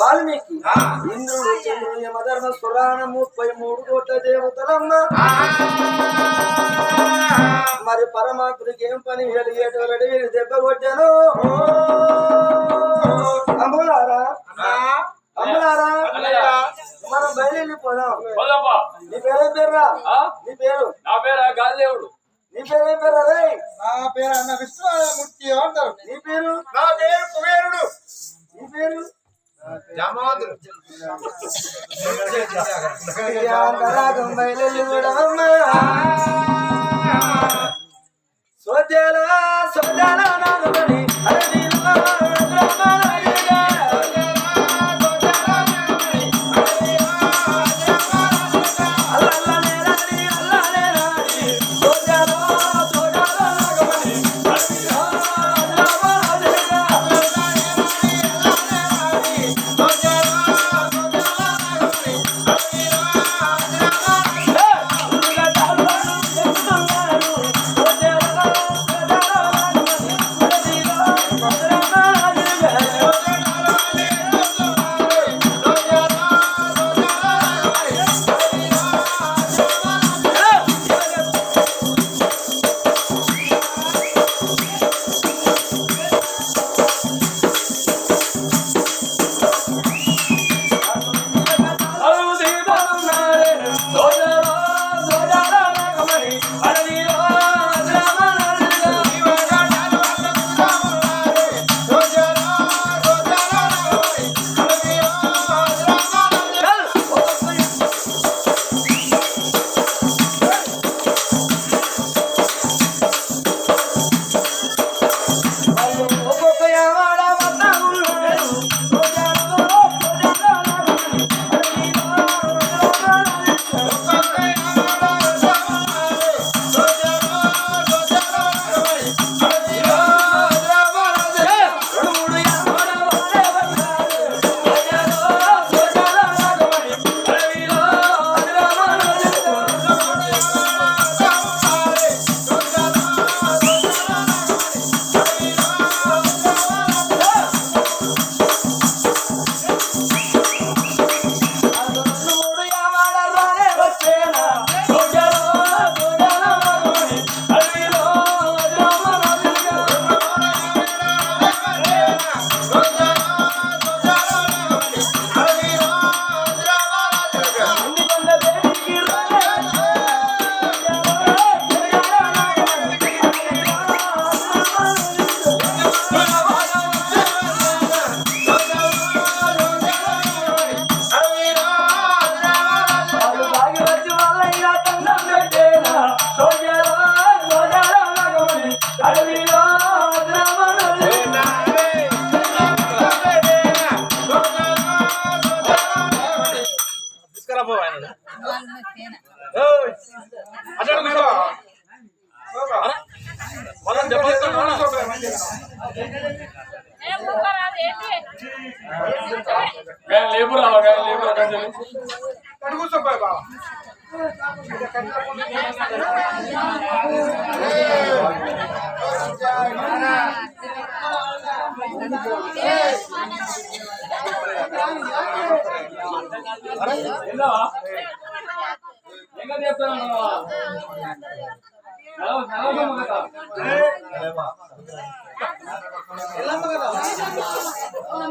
వాల్మీకి. ఇంద్రుడు చంద్రుడు యమధర్మ సురాణ ముప్పై మూడు కోట్ల దేవతలమ్మ. మరి పరమాత్మకి ఏం పని? వెలిగేటోళ్ళని వీరు దెబ్బ కొట్టాను. అమ్మలారా అమ్మలారా మనం బయలుదేరిపోదాం. నీ పేరు పేర్రా నీ పేరు? నా పేరు గాలిదేవుడు. నీ పేరేం పేరు అదే నా పేరు అన్న విశ్వమూర్తి అంటారు. నీ పేరు? నా పేరు కుబేరుడు. నీ పేరు? జామాదులు.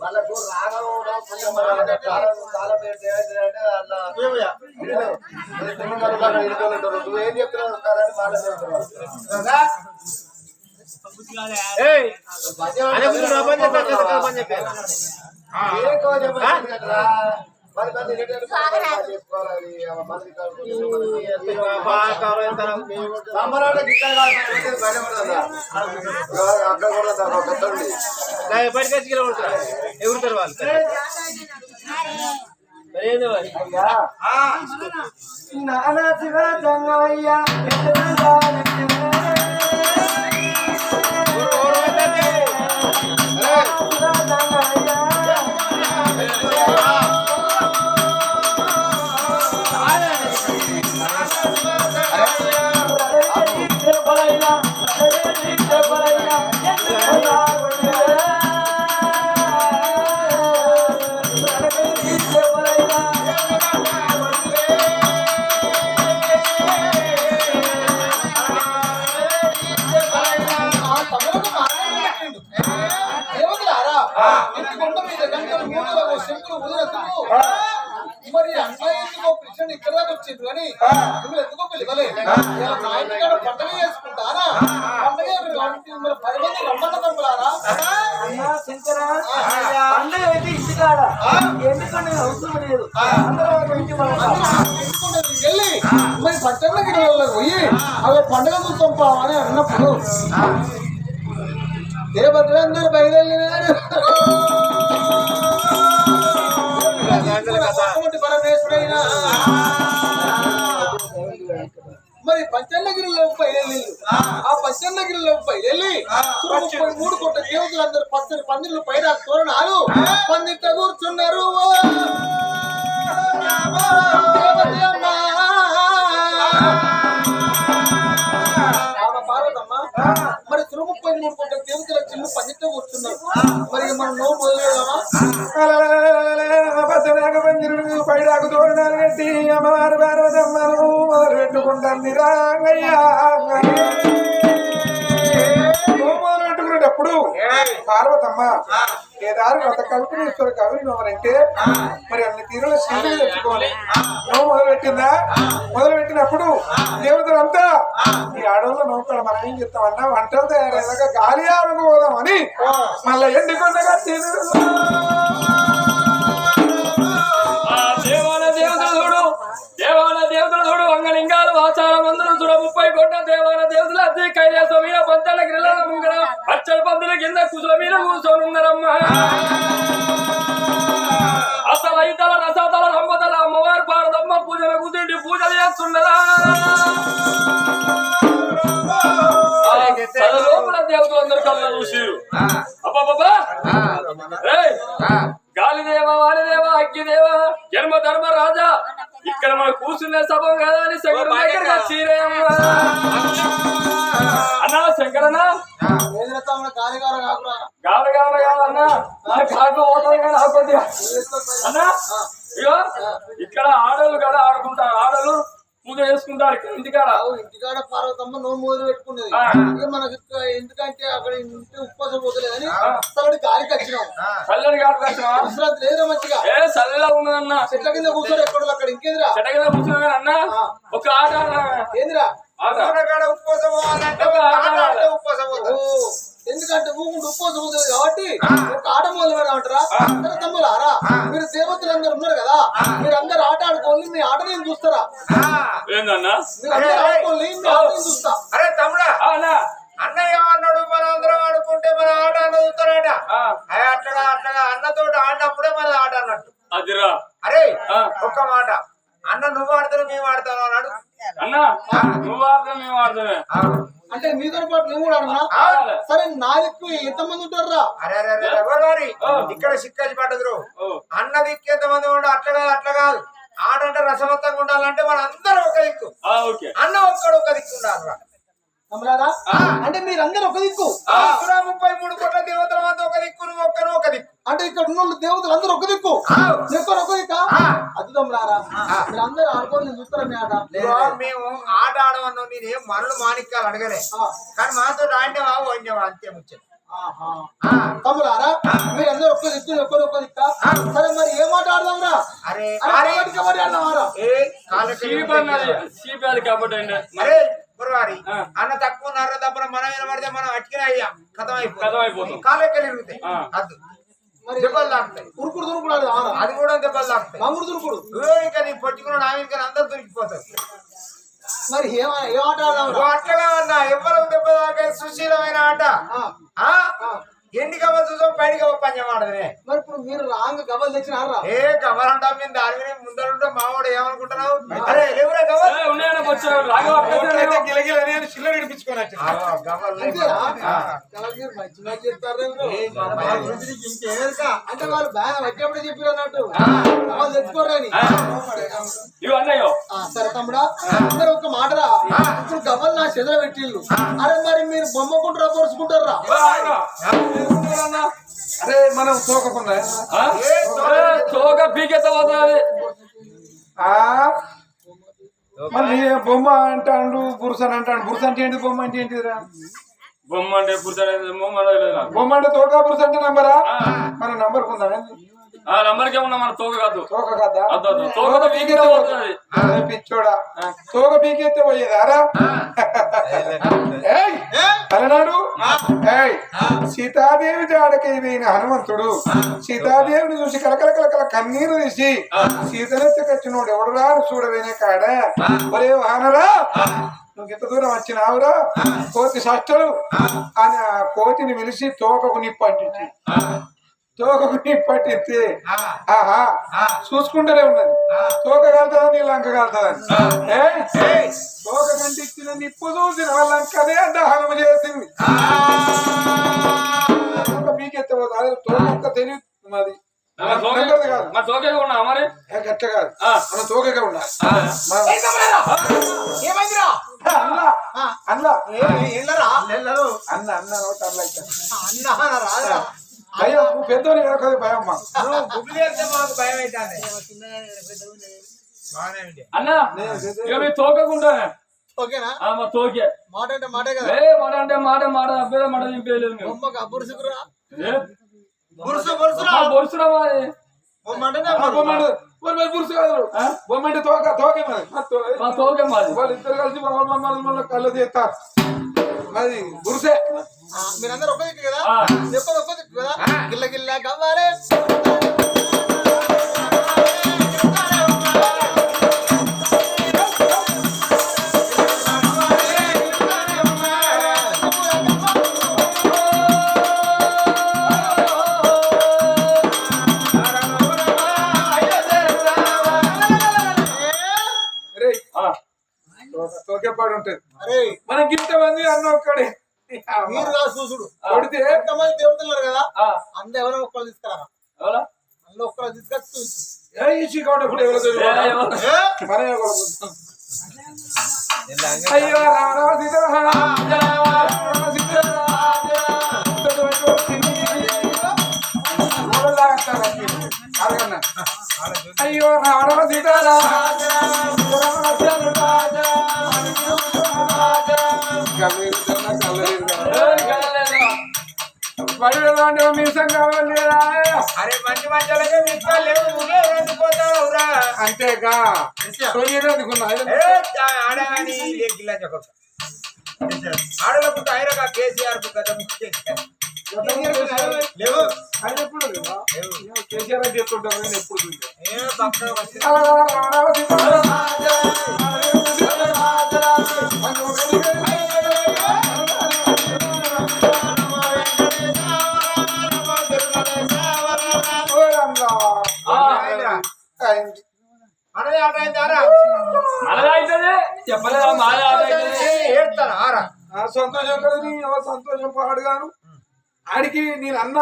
వాళ్ళకు రాగం కొంచెం మన కాలం కాలం ఏంటి అంటే అలా నువ్వేం చెప్తున్నావు ఒక తల్లి ఎవరు వాళ్ళు? నానా శివ మరి అన్నయ్య ఎందుకో కృష్ణుడు ఇక్కడ దాకా వచ్చిండ్రు అని మిమ్మల్ని ఎందుకో పిలవలే ఇలా నా ఇంటికాడ పండగ చేసుకుంటారా? పండగ పది మంది రమ్మన్న తమ్ములారా? అన్నా శంకర పండుగ అయితే ఇంటికాడ. ఎందుకంటే అవసరం లేదు. వెళ్ళి మరి పట్టణకి పోయి అవి పండగ చూస్తాం పా అని అన్నప్పుడు దేవతలందరూ బయలుదేరినారు? మరి పంచన్నగిరిలో బయలు ఆ. పంచన్నగిరిలో బయలు ముప్పై మూడు కోట్ల దేవతలందరూ పచ్చని పందిర్లు పైన తోరణాలు. పందిట కూర్చున్నారు. మరి తిరు ముప్పై మూడు కోట్ల దేవతల చిన్న పందిట కూర్చున్నారు. మరి మనం నోరు మొదలెడదామా పైడాకు తోరణాలు పెట్టి అమ్మవారు పార్వతమ్మను మొదలు పెట్టుకుంటాను రాంగయ్యా మొదలు పెట్టుకునేటప్పుడు పార్వతమ్మ ఏదారు గత కల్పనేశ్వర కవి నోమరంటే మరి అన్ని తీరుల శివుడు తెచ్చుకోవాలి నోము మొదలు పెట్టిందా మొదలు పెట్టినప్పుడు దేవతలంతా ఈ ఆడవాళ్ళు నౌకడ మనం ఏం చెప్తామన్నా వంటలు తయారయ్యాక గాలి ఆమెకు పోదామని మళ్ళీ ఎండుకొండగా తిను ఇంటికాడ పార్వతమ్మ నోము మొదలు పెట్టుకున్నది మనకి ఎందుకంటే అక్కడ ఇంటి ఉప్పసం పోతలేదని వచ్చినాం చల్లని కాదు కష్టమా విశ్రాంతి లేదురా మంచిగా. ఏ చల్లగా ఉన్నదన్నా. చెట్ల కింద కూర్చోరు ఎక్కడ అక్కడ ఇంకేదిరా? చెట్ట కింద కూర్చున్నా అన్నా ఒక ఆట? ఏందిరా? ఆట. ఉప్పసం ఎందుకంటే ఊకుంటూ ఉప్పసం పోతుంది కాబట్టి ఒక ఆట మొదలు పెడమంటారా అందరు తమ్ములారా మీరు దేవతలందరూ ఉన్నారు కదా? మీరు అందరు ఆట ఆడుకోవాలి మీ ఆట నేను చూస్తారా? ఏందన్నా? మీరు అందరు ఆడుకోవాలి మీ ఆట నేను చూస్తా. అరే తమ్ముడా. ఆ, అన్నా. అన్నయ్య అన్నాడు మన అందరం ఆడుకుంటే మన ఆట అన్నదుతారాట ఆ, అట్లా అట్లా అన్నతో ఆడినప్పుడే మన ఆట అన్నట్టు. అదిరా. అరే. ఒక్క మాట. అన్న నువ్వు ఆడతావు మేము ఆడతావు అన్నాడు. అన్నా నువ్వు ఆడతావు మేము ఆడతామే. అంటే మీతో పాటు నేను కూడా ఆడనా ఆడాలి. సరే నా దిక్కు ఎంతమంది ఉంటారా అరే? ఇక్కడ సిక్కది పడ్డదు ఓ, అన్న దిక్కు ఎంతమంది ఉండు అట్లా కాదు అట్లా కాదు. ఆట అంటే రసవత్తంగా ఉండాలంటే మన అందరం ఒక దిక్కు. ఆ, ఓకే. అన్న ఒక్కడు ఒక దిక్కు ఉండాలి తమ్ముడారా అంటే మీరందరూ ఒక దిక్కు. ముప్పై మూడు కోట్ల దేవతల మధ్య ఒక దిక్కు నువ్వు ఒక్కరు ఒక దిక్కు. అంటే ఇక్కడ ఉన్న దేవతలు అందరూ ఒక దిక్కు. నెక్కరు ఒక దిక్కా? అది తమ్ముడారా మీరందరూ ఆడుకొని నేను చూస్తారా మీ ఆట. మేము ఆట ఆడమన్నావు నేను ఏం మరలు మాణిక్యాలు అడగలే. కానీ మాతో ఆడినవా పోయినవా అంతే ముచ్చట. ఆహా. తమ్ముడారా మీరందరూ ఒక్క దిక్కు ఒక్కరు ఒక్క దిక్కా? సరే మరి ఏం ఆట ఆడదాంరా? అరే అరే కబడ్డీ గురువారి. అన్న తక్కువ నర్ర దప్పున మనం వినబడితే మనం అట్కిన అయ్యా. కథం అయిపోతుంది. కాళ్ళెక్కలు ఇరుగుతాయి. అద్దు. మరి దెబ్బలు తాకుతాయి. ఉరుకుడు దురుకుడు అది కూడా దెబ్బలు తాకుతాయి. మంగుడు దురుకుడు. ఇంకా నీ పట్టుకున్న నా ఇంకా అందరు దొరికిపోతారు. మరి అట్లగా ఉన్నా ఎవరు దెబ్బ తాకే సుశీలమైన ఆట. ఆ. ఆ? ఎన్ని కవ్వ చూసాం బయట కవ్వ పంచం ఆడదే మరి ఇప్పుడు మీరు రాంగ్ గబల్ తెచ్చినారా ఏ కవర్ అంటాం మేము దాని మీద ముందరుంటే మావాడు ఏమనుకుంటున్నావు? అరే ఎవరా వచ్చారు గిలగిల చిల్లర ఇడిపించుకొని వచ్చిన గబల్ అంటే వాళ్ళు వచ్చేప్పుడు చెప్పారు అన్నట్టు. తెచ్చుకోరని ఇవి అన్నయ్యో సరే తమ్ముడా. అందరూ ఒక మాటరా ఇప్పుడు గబల్ నా చెదర పెట్టిళ్ళు. అరే మరి మీరు బొమ్మకుంటారా పొరుచుకుంటారా అరే మనం తోకకుండా. తోక పీకెత్త పోతుంది. ఆ? మళ్ళీ బొమ్మ అంటాడు బురుసన్ అంటాడు. బురుస అంటే ఏంటి బొమ్మ అంటే ఏంటిదిరా? బొమ్మ అంటే బొమ్మ అంటే తోక బురుస అంటే నంబరా. మన నంబర్ ఉందా ఆ నంబర్కి ఏమన్నా మన తోక కాదు. తోక కదా? తోక పోతుంది అరే పిచ్చోడా. తోక పీకెత్తే పోయేదారా? ఏయ్! అలనాడు ఏయ్! సీతాదేవి జాడకి పోయిన హనుమంతుడు. సీతాదేవిని చూసి కలకల కలకల కన్నీరు తీసి సీతనెత్తుకొచ్చినోడు ఎవడురా చూడవేనే కాడ? ఒరే వానరా! నువ్వు ఇంత దూరం వచ్చినావురా కోతి సష్టలు? అని ఆ కోతిని పిలిచి తోకకు నిప్పు అంటించి తోకకు నిప్పు అంటించి ఆహా. చూసుకుంటూనే ఉన్నది. తోక కలుతుందా నీ లంక కలుతుందని ఏ? తోక కంటిచ్చిన నిప్పు చూసిన లంకనే దహనం చేసింది. అదే తోక అంత తెలియదు మాది మన తోక నంబర్ది కాదు. మన తోకే ఉన్నా మరి? ఏ గట్ల కాదు. ఆ. మన తోకగా. మన- ఏమైందిరా? అన్న. అన్న. అన్న అన్న అన్న. అన్న భయం నువ్వు పెద్దోని కదా భయం అన్న మీ తోకకుంటా. ఓకేనా మా తోకే. మాట అంటే మాటే కదా. ఏ మాట అంటే మాట మాట అబ్బే మాట నింపేయలేదు ఏ? బురుసు బురుసురా? బొరుసురా మరి? మరి పురుషు కాదు. ఆ? బొమ్మ అంటే తోక తోకే మరి. మా తోకే మాది వాళ్ళు ఇద్దరు కలిసి మమ్మల్ని మళ్ళీ కళ్ళు తీస్తారు. మరి గురుసే మీరందరూ ఒక్క దిక్కు కదా. చెప్పదు ఒక్క దిక్కు కదా గిల్ల గిల్ల కవ్వాలే రే ఆ. తోక తోకే పాడు ఉంటది అరే మనకి ఇంతమంది అన్న ఒక్కడే మీరు కాదు చూసుడు కొడితే ఎంతమంది దేవతలు ఉన్నారు కదా ఆ. అందరూ ఎవరో ఒక్కరు తీసుకురా ఎవరా? అందులో ఒక్కరు తీసుకొచ్చి చూసు ఏ ఈ చీకటి ఇప్పుడు ఎవరో ఏ, తెలియదు. ఎవరు? మనమే కొడుకుంటాం. అయ్యో రామ రామ సీతారామ రామ రామ సీతారామ ఇంతటి వచ్చింది. ఊళ్ళో అంటారు అన్ని. అడగన్నా. అయ్యో రామ రామ సీతారామ పడిలో మీసం కావాలి లేదా? అరే మంచి మంచాలకే అంతేగా సోనియర్ అందుకున్నా ఏ ఆడగాని గిల్లా చెప్పక ఆడలకు టైరగా కేసీఆర్కు గత లేవు ఎప్పుడు లేవా? కేసీఆర్ చెప్తుంటారు ఎప్పుడు చూడలేదు. మనదే ఆట అయిందారా సంతోషం పాడుగాను ఆడికి నేను అన్న.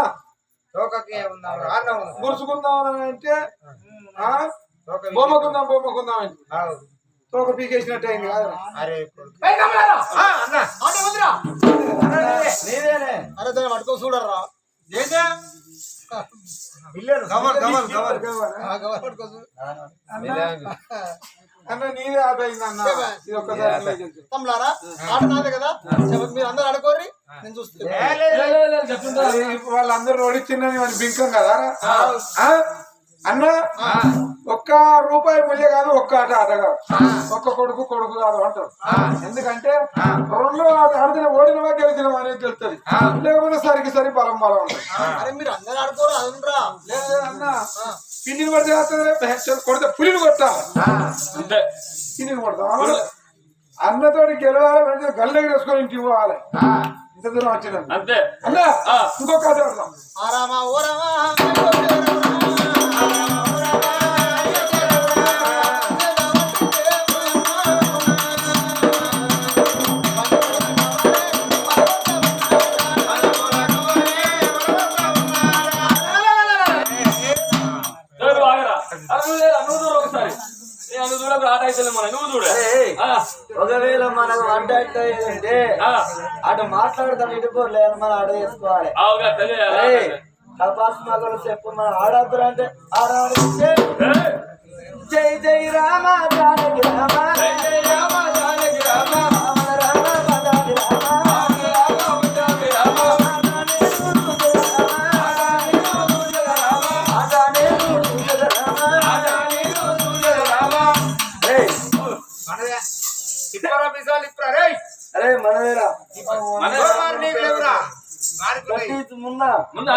గురుచుకుందాం అంటే బొమ్మకుందాం బొమ్మకుందాం అని తోక పీకేసినట్టు అయింది కాదురా. అరే అన్న. నీదేనే అరే దాన్ని పట్టుకో చూడరా? అన్న. అన్న ఇది ఒక్కసారి నీకే తెలుసు. తమ్లారా ఆట నాదే కదా? మీరు అందరు ఆడుకోర్రి. నేను చూస్తాను వాళ్ళందరూ రోడిచ్చిందని వాడి బింకం కదా? ఆ? అన్న ఒక్క రూపాయి ముయ్య కాదు ఒక్క ఆట ఆట కాదు. ఒక్క కొడుకు కొడుకు కాదు అంటారు. ఎందుకంటే రెండు ఆట ఆడితే ఓడినవా గెలిచినవా అనేది తెలుస్తుంది. లేకపోతే సరికి సరి బలం బలం ఉంటుంది. అరే మీరు అందరు ఆడుకోరు అదుండ్రా? లేదు అన్న. పిన్నిని కొడితే వస్తుంది కొడితే పులిని కొట్టాలి అంతే. పిన్నిని కొడతాం అన్నతోటి గెలవాలి వెంటనే గల్లెకి వేసుకొని ఇంటికి పోవాలి. ఇంత దూరం వచ్చింది అంతే. అన్న. ఇంకొక కథ ఒకవేళ మనకు వంట అంటే ఆ, అటు మాట్లాడతాం ఇటు పోలేదు మనం ఆడ చేసుకోవాలి. కపాస్ మగలు చెప్పు మనం ఆడద్దురు అంటే ఏయ్, జై జై రామ జానకి రామ. గట్టి మున్నా ముందా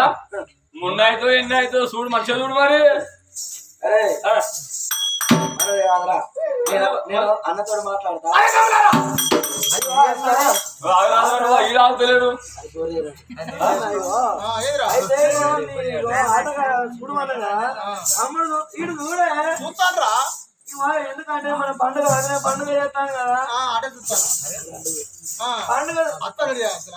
మున్నాయితో ఎన్ని అయితే చూడు మంచిగా చూడు మరి. నేను నేను అన్నతో మాట్లాడతా. అయితే అమ్ముడు ఇడు చూడే. ఎందుకంటే మన పండుగ పండుగ కదా. చూస్తాను. ఆ, పండుగ అత్త రెడీ చేస్తాను.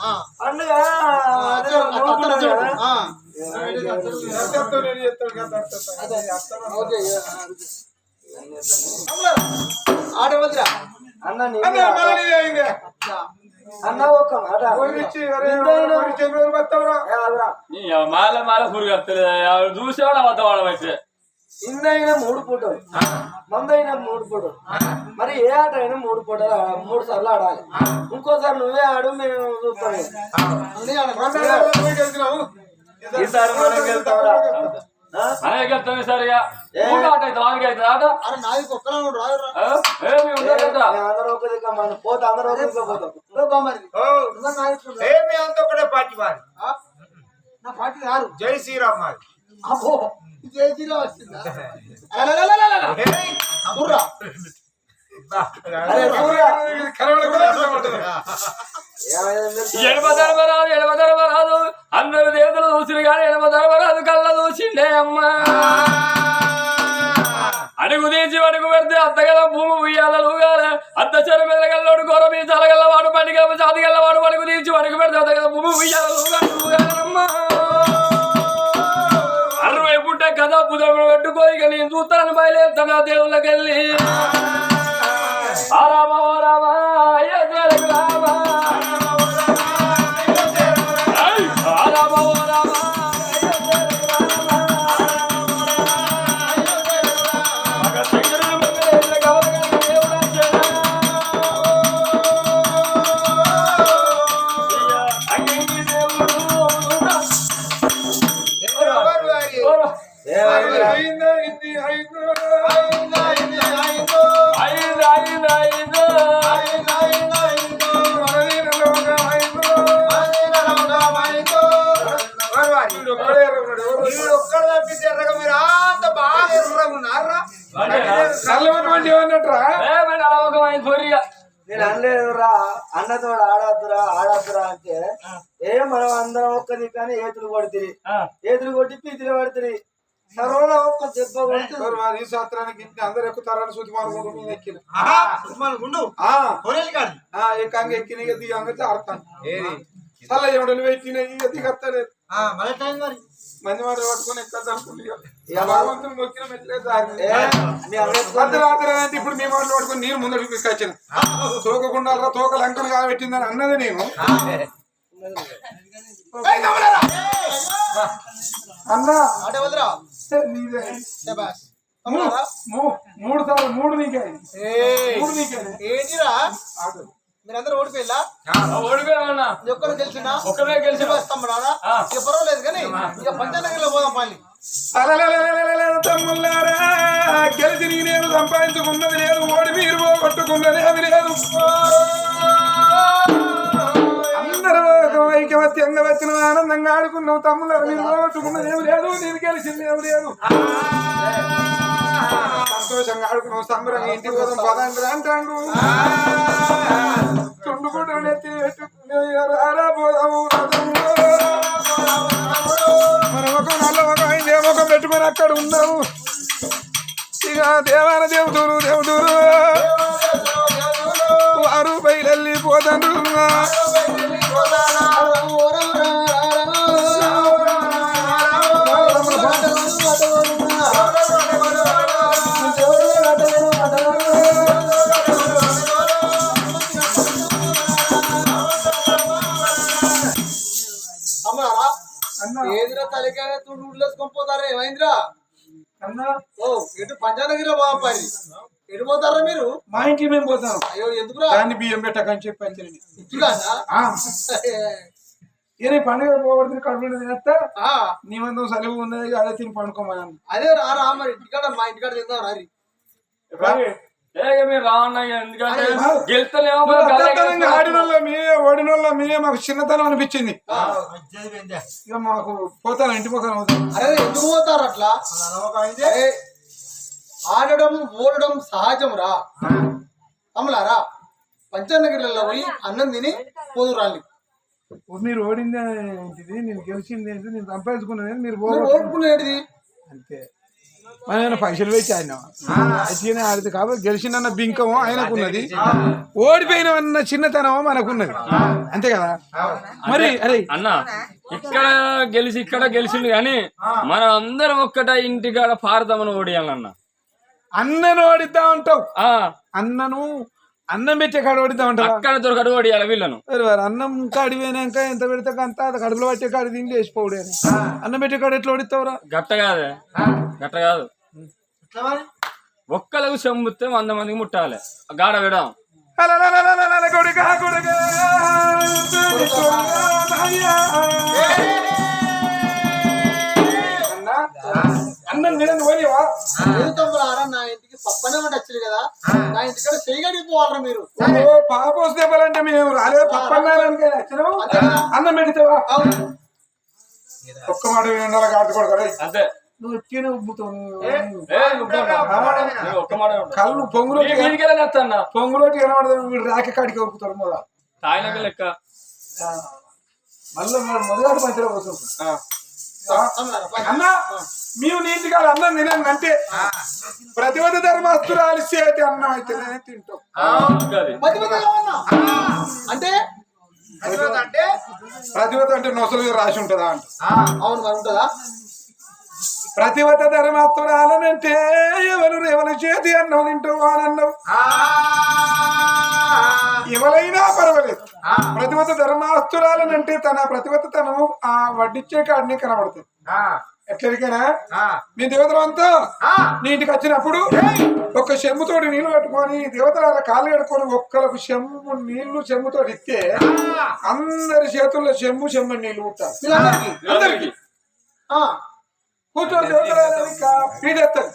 వద్దురా అన్న నీ అన్న మళ్ళీ నీదే అయిందే. అన్న ఒక్క మాట పోయినిచ్చి, అరే, ఇంతైనా- పోయి చెంగు వస్తావురా? ఏ ఆగురా. నీ మాల మాల పురుగు వస్తలేదు చూసేవాడు అబద్ధం వాడమైతే ఇందైనా మూడు పూటలు. మందైనా మూడు పూటలు. మరి ఏ ఆట అయినా మూడు పూటలు మూడు సార్లు ఆడాలి. ఇంకోసారి నువ్వే ఆడు మేము చూస్తాం అన్నీ ఆడ మొన్న ఏదో పోయి గెలిచినావు. ఈసారి మనం గెలుస్తాం ఆట అయితే వానికి ఆట? ఏమి ఉండదంట అందరం ఒక దిక్కు మనం పోతే అందరం ఒక దిక్కు పోతాం ఏమి అంత ఒకటే పార్టీ వారి నా పార్టీ జై శ్రీరామ్ మాది. అబ్బో. జయజీలో వచ్చిందా అలలలలలల. ఎడమ ధర్మరాజు ఎడమ ధర్మరాజు అందరు దేవతలు చూసిరు కానీ ఎడమ ధర్మరాజు కళ్ళ చూసిండే అమ్మా అడుగు తీసి అడుగు పెడితే అత్తగల భూమి ఉయ్యాలూగాల అత్త చెరు మీద గల్లోడు గొర్ర మీ తలగల్ల వాడు పండుగ జాతి గల్లవాడు అడుగు తీసి అడుగు పెడితే అత్తగల భూమి ఉయ్యాల పుట్ట కథ పుదములు పెట్టుకోయి ఇక నేను చూస్తాను బయలుదేరుతాను ఆ దేవుళ్ళకి వెళ్ళి ఆ రామ రామ కొడుతుంది ఏతులు కొట్టి పీతులు పడుతుంది సర్వలో ఒక్క దెబ్బ కొడుతుంది ఈ శాస్త్రానికి ఇంటి అందరు ఎక్కుతారని మార్గం మీద ఎక్కిన ఆ, ఎక్కంగా ఎక్కిన ఇక దిగంగా ఆడతాను ఏది? చల్ల ఎవడలు ఎక్కిన ఇక దిగత్తలేదు. మంది మాట పట్టుకొని ఇప్పుడు మీ మాటలు పట్టుకొని నీరు ముందరికి తీసుకొచ్చిన. తోకకుండా తోక లంకలు కాబట్టిందని అన్నది నేను! అన్నా. మూడు సార్లు మూడు నీకే. మూడు నీకే. ఏంటిరా. మీరందరూ ఓడిపోయిల్లా ఓడిపోయామన్నా ఒక్కరు గెలిచినా ఒక్కరే శబాష్ తమ్ముడారా ఆ. ఇక పర్వాలేదు కానీ ఇక పంచనగర్లో పోదాం తమ్ముళ్ళారా, గెలిచి నేనేమి సంపాదించుకున్నది లేదు ఓడి మీరు పోగొట్టుకున్నది అది లేదు. పైకి వచ్చి ఐకమత్యంగా వచ్చిన ఆనందంగా ఆడుకున్నావు తమ్ముల నేను పోగొట్టుకున్నది ఏమి లేదు నేను గెలిచింది ఏమి లేదు. సంతోషంగా ఆడుకున్నావు సంబరం ఇంటికి కోసం పదండి అంటాడు. తుండుకుంటూ నెత్తి పెట్టుకునే పోదాము రథంలో. మన నల్ల ముఖం అయింది ఏ పెట్టుకొని అక్కడ ఉన్నాము ఇక దేవాన దేవతూరు దేవతూరు వారు బయలు వెళ్ళిపోతాను తలికాయ తుడు ఉడ్లేసుకొని పోతారా ఏమైందిరా అన్న ఓ ఎటు పంచానగిరిలో పోదాం పని ఎటు పోతారా మీరు? మా ఇంటికి మేము పోతాం. అయ్యో ఎందుకురా? దాన్ని బియ్యం పెట్టకని చెప్పి ఏ పండుగ పోగొడుతుంది కడుపు తినేస్తా. నీ మందం సెలవు ఉన్నది అదే తిని పండుకోమని అదే రా రా మరి ఇంటికాడ మా ఇంటికాడ తిందాం రారి ఓడినోళ్ళ మీరే మాకు చిన్నతనం అనిపించింది. ఇక మాకు పోతాను ఇంటి పక్కన ఎందుకు పోతారు అట్లా? ఆడడం ఓడడం సహజం రా. తమ్ములారా పంచానగిరిలో పోయి అన్నం తిని పోదు రాలి మీరు ఓడింది ఏంటిది నేను గెలిచింది ఏంటి నేను సంపాదించుకున్నది మీరు ఓడుకునేది అంతే. ఆయన పైసలు పెట్టి ఆయన. మంచిగానే ఆడితే కాబట్టి గెలిచిందన్న బింకము ఆయనకున్నది. ఓడిపోయినవన్న చిన్నతనమో మనకున్నది. అంతే కదా? మరి అరే. అన్న ఇక్కడ గెలిచి ఇక్కడ గెలిచిండు కానీ మనం అందరం ఒక్కట ఇంటికాడ పారదామని ఓడియాలన్న. అన్నను ఓడిద్దాం అంటావు. ఆ. అన్నను అన్నం పెట్టే కాడ అక్కడ దొరకడు ఓడియాలి వీళ్ళను అన్నం కాడి పోయినాక ఎంత పెడితే అంత అది కడుపులో పట్టే కాడి తిండి వేసిపోవుడే అన్నం పెట్టే కాడ ఎట్లా ఓడిస్తావురా గట్ట కాదే గట్ట కాదు ఒక్కలకు చెంబుతే వంద మందికి ముట్టాలి గాడ విడం కొడుకా. అన్నా, తినని లేదు తమ్ములారా నా ఇంటికి పప్పనే వచ్చింది కదా. నా ఇంటికాడ చేయగడికి పోవాలరా మీరు. ఓ పాపోస్ దెబ్బలంటే మేము రాలేదు? వచ్చినావు అన్నం పెడితేవా. ఒక్క మాట వినాల అంతే. నువ్వు ఎక్కిన ఉబ్బుతావు. కళ్ళు నేత్తన్నా. పొంగులోటి కనబడదు వీడు రాక కాడికి ఉరుకుతాడు మొదలు తాయినాక లెక్క. మళ్ళీ మొదలాడు మధ్యలో తమ్ములారా, పని. అన్న మేము నీటిగా అన్నం తినండి ప్రతివత ధర్మస్తురాలు చేతి అన్నం అయితేనే తింటాం. అంటే? అంటే? ప్రతివత అంటే నొసలు రాసి ఉంటుందా అంట. అవును మరి ఉంటుందా? ప్రతివత ధర్మస్తురాలనంటే ఎవరు ఎవరి చేతి అన్నం తింటావు అని అన్నావు ఎవరైనా పర్వాలేదు. ప్రతివత ధర్మాస్తురాలనంటే తన ప్రతివతతనము ఆ వడ్డిచ్చే కాడిని కనబడుతుంది ఎట్లరికైనా? మీ దేవతలంతా నీ ఇంటికి వచ్చినప్పుడు ఒక చెంబుతోటి నీళ్ళు పట్టుకొని దేవతల కాళ్ళు కడుకొని ఒక్కలకు చెంబు నీళ్ళు చెంబుతోటి ఇస్తే అందరి చేతుల్లో చెంబు చెంబు నీళ్ళు ఉంటారు అందరికి. ఆ, కూర్చొని దేవతల పీడెత్తారు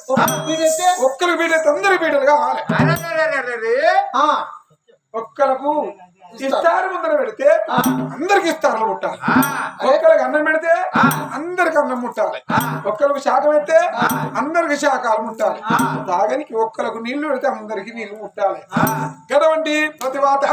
వీడైతే ఒక్కరికి పీడెత్తే అందరికి పీడలు కావాలి ఒక్కలకు ఇస్తారు ముందర పెడితే అందరికి ఇస్తారు ముట్టాలి. ఒక్కరికి అన్నం పెడితే అందరికి అన్నం ముట్టాలి. ఒక్కరికి శాఖం అయితే అందరికి శాఖాలు ముట్టాలి. తాగనికి ఒక్కరికి నీళ్ళు పెడితే అందరికి నీళ్ళు ముట్టాలి. కదవండి ప్రతి వాత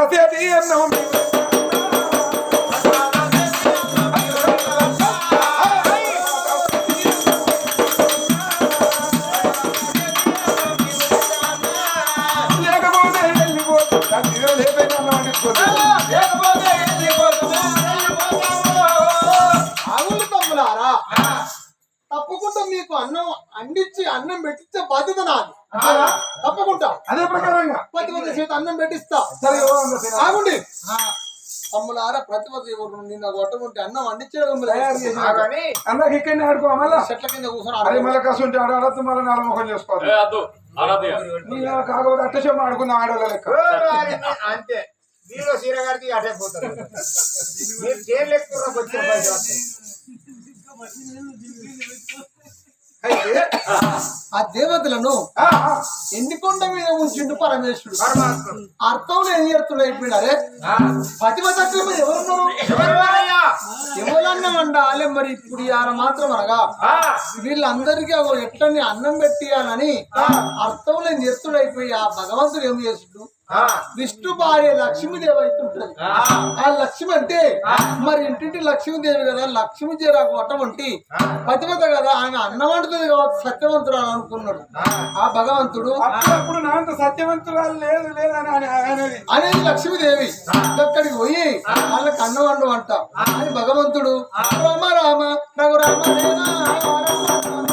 తమ్ములారా. తప్పకుండా మీకు అన్నం అందించి అన్నం పెట్టించే బాధ్యత నాది. తప్పకుండా. అదే ప్రకారంగా. పది మంది చేత అన్నం పెట్టిస్తా. ఆగుండి. తమ్ములారా ప్రతిపద ఎవరు నిన్న కొట్టకుంటే అన్నం కానీ అందరికి ఇక్కడనే ఆడుకో మళ్ళా? చెట్ల కింద కూర్చొని. మళ్ళీ కసు ఉంటే ఆడ ఆడద్దు మళ్ళీ నాలుగు ముఖం చేసుకోవాలి. ఏ అద్దు ఆడద్దు నీ కాకపోతే అట్టసేపు ఆడుకుందాం ఆడవాళ్ళ లెక్క. అంతే. మీలో సీర గారికి అటే పోతారు. మీరు జైలు ఎక్కువ వచ్చిన పైసలు వస్తాయి. అయితే ఆ దేవతలను ఆ, ఆ. ఎన్ని కొండ మీద ఉంచిండు పరమేశ్వరుడు? అర్థంలో ఎన్ని ఎత్తులు అయిపోయినారే ఎవరున్నారు ఎవరయ్యా? ఎవరన్నా మరి ఇప్పుడు ఇవాళ మాత్రం అనగా వీళ్ళందరికీ ఎట్లని అన్నం పెట్టియాలని అర్థంలో ఎత్తుడు అయిపోయి ఆ భగవంతుడు ఏం చేసిండు? విష్ణు భార్య లక్ష్మీదేవి అవుతుంటది ఆ, ఆ లక్ష్మి అంటే మరి ఇంటింటి లక్ష్మీదేవి కదా లక్ష్మీదేవి ఆ. అటువంటి పతివత కదా ఆమె అన్నం వండుతుంది కాబట్టి సత్యవంతుడు అని అనుకున్నాడు. ఆ. భగవంతుడు నాంత సత్యవంతురాలు లేదు లేదని ఆయన అనేది. అనేది లక్ష్మీదేవి. అక్కడికి పోయి వాళ్ళకి అన్నం వండు అంట అని భగవంతుడు రామ రామ రఘు రామ రామ రామ